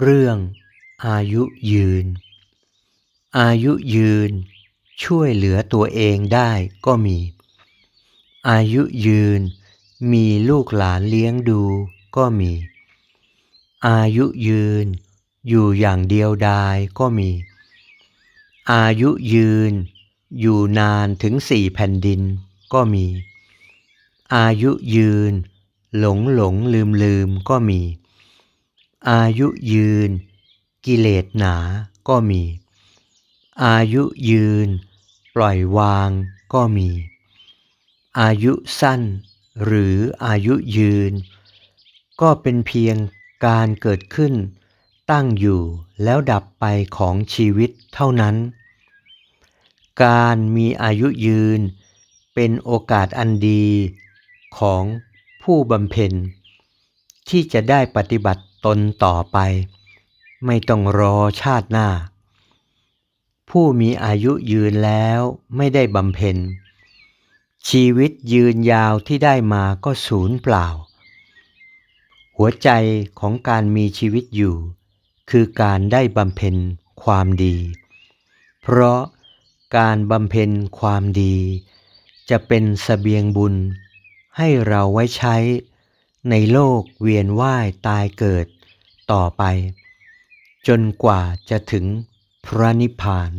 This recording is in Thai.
เรื่องอายุยืน อายุยืน ช่วยเหลือตัวเองได้ก็มี อายุยืน มีลูกหลานเลี้ยงดูก็มี อายุยืน อยู่อย่างเดียวดายก็มี อายุยืน อยู่นานถึงสี่แผ่นดินก็มี อายุยืน หลงหลงลืมลืมก็มี อายุยืน กิเลสหนาก็มี อายุยืน ปล่อยวางก็มี อายุสั้น หรืออายุยืน ก็เป็นเพียงการเกิดขึ้น ตั้งอยู่แล้วดับไปของชีวิตเท่านั้น การมีอายุยืน เป็นโอกาสอันดีของผู้บำเพ็ญที่จะได้ปฏิบัติ ตนต่อไป ไม่ต้องรอชาติหน้า ผู้มีอายุยืนแล้วไม่ได้บำเพ็ญ ชีวิตยืนยาวที่ได้มาก็สูญเปล่า หัวใจของการมีชีวิตอยู่ คือการได้บำเพ็ญความดี เพราะการบำเพ็ญความดี จะเป็นสเสบียงบุญให้เราไว้ใช้ ในโลกเวียนว่ายตายเกิดต่อไป จนกว่าจะถึงพระนิพพาน